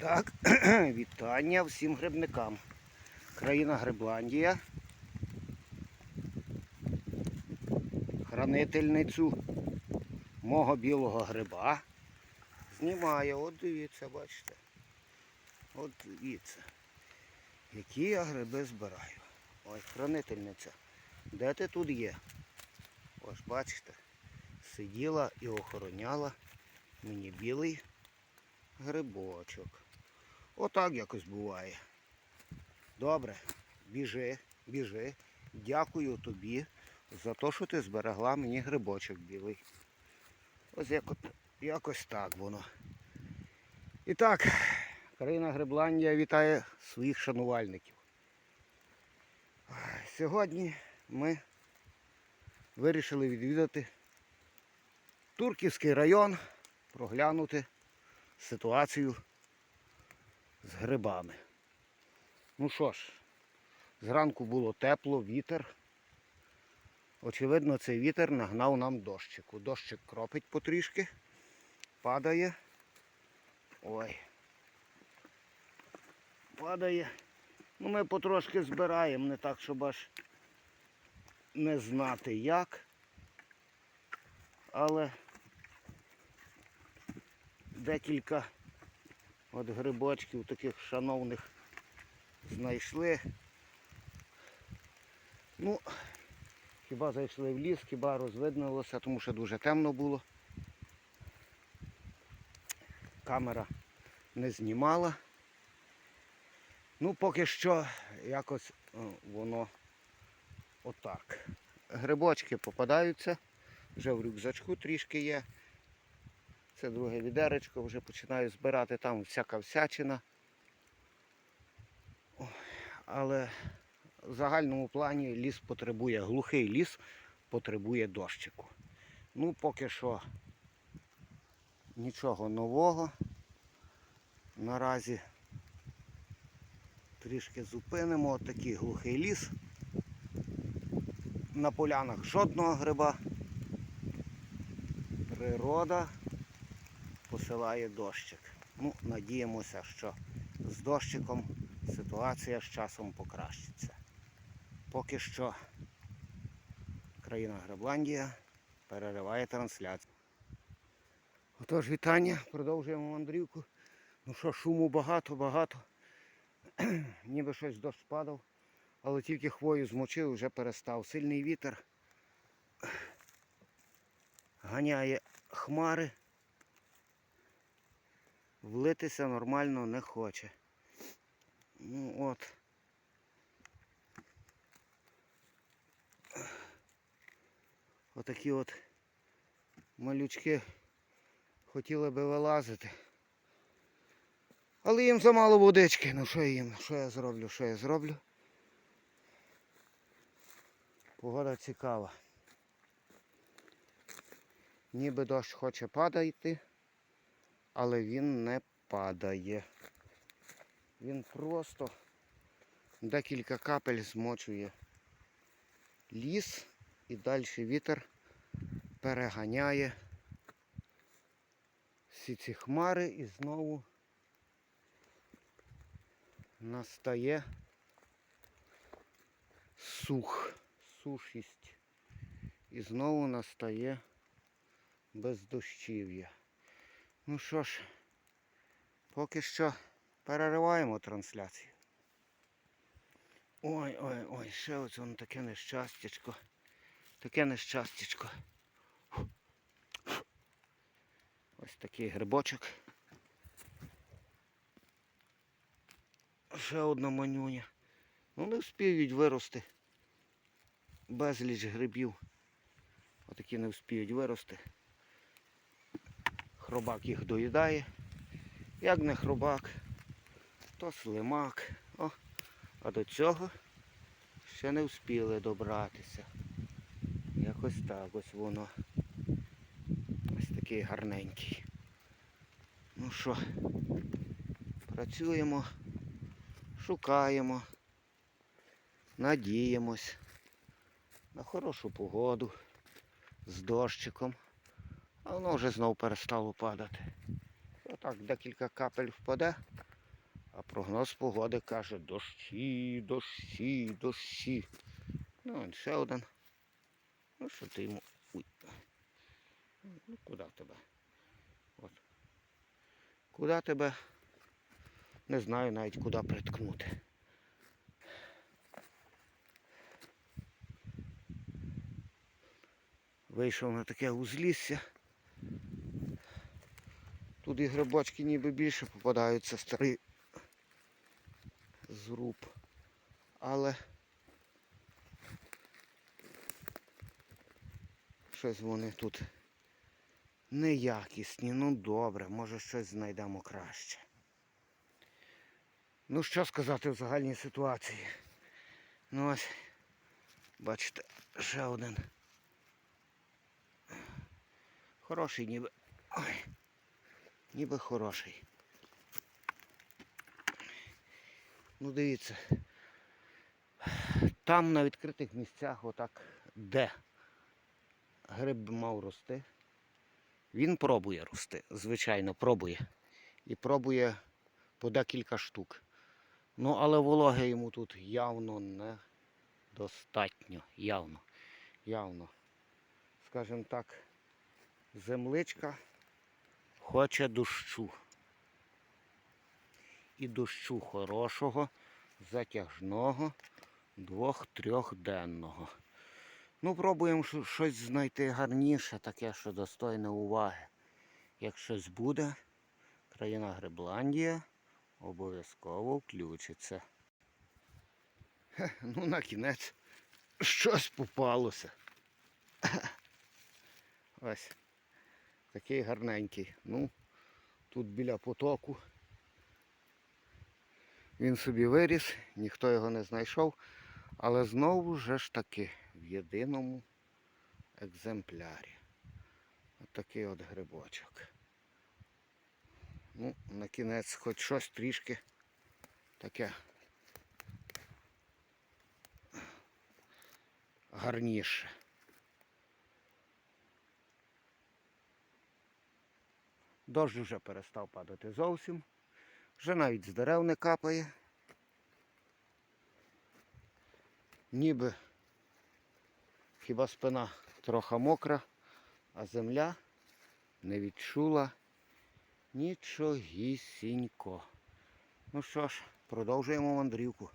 Так, вітання всім грибникам. Країна Грибландія. Хранительницю мого білого гриба. Знімаю, от дивіться, бачите. От дивіться. Які я гриби збираю. Ось хранительниця. Де ти тут є? Ось бачите. Сиділа і охороняла мені білий грибочок. Отак якось буває. Добре, біжи, біжи. Дякую тобі за те, що ти зберегла мені грибочок білий. Ось як якось так воно. І так, країна Грибландія вітає своїх шанувальників. Сьогодні ми вирішили відвідати Турківський район, проглянути ситуацію з грибами. Ну що ж, зранку було тепло, вітер. Очевидно, цей вітер нагнав нам дощику. Дощик кропить потрішки, падає. Ой. Падає. Ну ми потрошки збираємо, не так, щоб аж не знати як. Але декілька от грибочків таких шановних знайшли. Ну, хіба зайшли в ліс, хіба розвиднилося, тому що дуже темно було. Камера не знімала. Ну, поки що якось воно отак. Грибочки попадаються, вже в рюкзачку трішки є. Це друге відеречко, вже починаю збирати там всяка всячина. Але в загальному плані ліс потребує, глухий ліс потребує дощику. Ну, поки що нічого нового. Наразі трішки зупинимо Отакий глухий ліс. На полянах жодного гриба. Природа посилає дощик. Ну, надіємося, що з дощиком ситуація з часом покращиться. Поки що країна Грибландія перериває трансляцію. Отож, вітання, продовжуємо мандрівку. Ну що, шуму багато, багато. Ніби щось дощ падав, але тільки хвою змочив, вже перестав. Сильний вітер ганяє хмари. Влитися нормально не хоче. Ну от. Отакі от малючки хотіли би вилазити. Але їм замало водички. Ну що їм? Що я зроблю? Що я зроблю? Погода цікава. Ніби дощ хоче падати, але він не падає. Він просто декілька капель змочує ліс і далі вітер переганяє всі ці хмари і знову настає сух, сушість. І знову настає бездощів'я. Ну що ж, поки що перериваємо трансляцію. Ой, ой, ой, ще ось воно таке нещастячко. Таке нещастячко. Ось такий грибочок. Ще одна манюня. Ну не вспіють вирости. Безліч грибів. Отакі не вспіють вирости. Хробак їх доїдає. Як не хробак, то слимак. О, а до цього ще не вспіли добратися. Якось так ось воно. Ось такий гарненький. Ну що, працюємо, шукаємо, надіємось на хорошу погоду з дощиком. А воно вже знов перестало падати. Отак декілька капель впаде А прогноз погоди каже дощі, дощі, дощі. Ну, ще один. Ну, що ти йому. Уй. Ну, куди тебе? От. Куди тебе? Не знаю навіть куди приткнути. Вийшов на таке узлісся. Тут і грибочки ніби більше попадаються старий зруб. Але щось вони тут неякісні. Ну добре, може щось знайдемо краще. Ну що сказати в загальній ситуації? Ну ось, бачите, ще один. Хороший ніби. Ой, ніби хороший. Ну дивіться. Там на відкритих місцях, отак, де гриб мав рости, він пробує рости, звичайно, пробує. І пробує по декілька штук. Ну, але вологи йому тут явно не достатньо. Явно. Явно. Скажімо так, земличка хоче дощу. І дощу хорошого, затяжного, двох-трьохденного. Ну, пробуємо щось знайти гарніше, таке, що достойне уваги. Як щось буде, країна Грибландія обов'язково включиться. Хе, ну, на кінець щось попалося. Ось. Такий гарненький. Ну, тут біля потоку. Він собі виріс, ніхто його не знайшов, але знову ж таки в єдиному екземплярі. От такий от грибочок. Ну, на кінець хоч щось трішки таке гарніше. Дощ вже перестав падати зовсім. Вже навіть з дерев не капає. Ніби хіба спина трохи мокра, а земля не відчула нічогісінько. Ну що ж, продовжуємо мандрівку.